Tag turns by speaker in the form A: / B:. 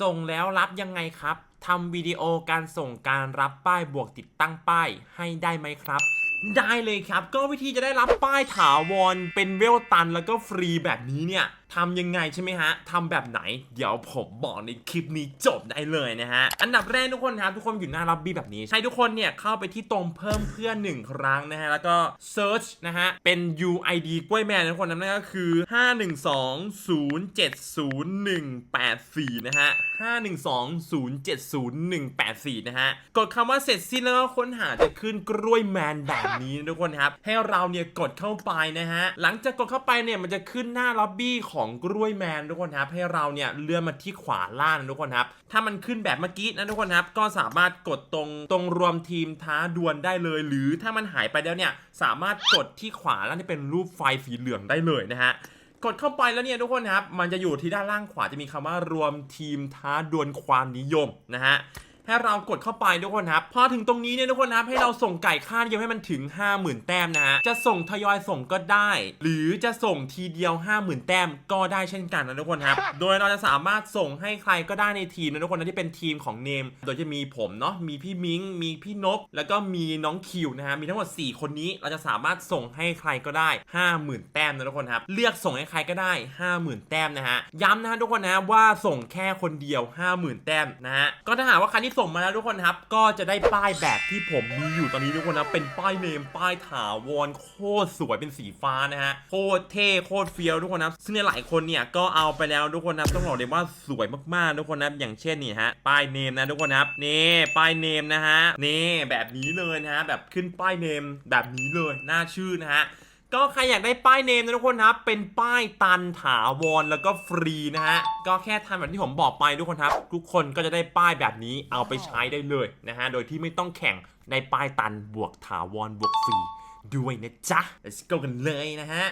A: ส่งแล้วรับยังไงครับทำวิดีโอการส่งการรับป้ายบวกติดตั้งป้ายให้ได้ไหมครับได้เลยครับ ก็วิธีจะได้รับป้ายถาวรเป็นเวลตัน แล้วก็ฟรีแบบนี้เนี่ย ทำยังไงใช่ไหมฮะทำแบบไหน เดี๋ยวผมบอกในคลิปนี้จบได้เลยนะฮะ อันดับแรกทุกคนครับทุกคนอยู่หน้าล็อบบี้แบบนี้ให้ทุกคนเนี่ยเข้าไปที่ตรงเพิ่มเพื่อนหนึ่งครั้งนะฮะ แล้วก็ search นะฮะ เป็น UID กล้วยแมนทุกคนนั่นก็คือ 512070184 นะฮะ 512070184 นะฮะ กดคำว่าเสร็จสิ้นแล้วก็ค้นหาจะขึ้นกล้วยแมนแบบนี้ทุกคนครับ ให้เราเนี่ยกดเข้าไปนะฮะ หลังจากกดเข้าไปเนี่ยมันจะขึ้นหน้าล็อบบี้ของกล้วยแมนทุกคนครับให้เราเนี่ยเลื่อนมาที่ขวาล่างนะทุกคนครับถ้ามันขึ้นแบบเมื่อกี้นะทุกคนครับก็สามารถกดตรงตรงรวมทีมท้าดวลได้เลย หรือถ้ามันหายไปแล้วเนี่ยสามารถกดที่ขวาล่างที่เป็นรูปไฟสีเหลืองได้เลยนะฮะกดเข้าไปแล้วเนี่ยทุกคนครับ มันจะอยู่ที่ด้านล่างขวาจะมีคำว่ารวมทีมท้าดวลความนิยมนะฮะ ให้เรากดเข้าไปทุกคนครับ พอถึงตรงนี้เนี่ยทุกคนครับให้เราส่งไก่ค่านิยมให้มันถึง 50,000 แต้มนะฮะ จะส่งทยอยส่งก็ได้ หรือจะส่งทีเดียว 50,000 แต้มก็ได้เช่นกันนะทุกคนครับ โดยเราจะสามารถส่งให้ใครก็ได้ในทีมนะทุกคนนะที่เป็นทีมของเนม โดยจะมีผมเนาะ มีพี่มิง มีพี่นก แล้วก็มีน้องคิวนะฮะ มีทั้งหมด 4 คนนี้เราจะสามารถส่งให้ใครก็ได้ 50,000 แต้มนะทุกคนครับ เลือกส่งให้ใครก็ได้ 50,000 แต้มนะฮะ ย้ำนะฮะทุกคนนะว่าส่งแค่คนเดียว 50,000 แต้มนะฮะ ก็ถ้าหากว่าใครที่ส่งมาแล้วทุกคนครับ ก็จะได้ป้ายแบบที่ผมมีอยู่ตอนนี้ทุกคนนะเป็นป้ายเนมป้ายถาวรโคตรสวยเป็นสีฟ้านะฮะโคตรเท่โคตรเฟี้ยวทุกคนนะซึ่งในหลายคนเนี่ยก็เอาไปแล้วทุกคนนะต้องบอกเลยว่าสวยมากๆทุกคนนะอย่างเช่นนี่ฮะป้ายเนมนะทุกคนครับนี่ป้ายเนมนะฮะนี่แบบนี้เลยนะฮะแบบขึ้นป้ายเนมแบบนี้เลยน่าชื่อนะฮะ ก็ใครอยากได้ป้ายเนมนะทุกคนครับ เป็นป้ายตันถาวรแล้วก็ฟรีนะฮะ ก็แค่ทำแบบที่ผมบอกไปทุกคนครับ ทุกคนก็จะได้ป้ายแบบนี้เอาไปใช้ได้เลยนะฮะ โดยที่ไม่ต้องแข่งในป้ายตันบวกถาวรบวกฟรีด้วยนะจ๊ะ let's go กันเลยนะฮะ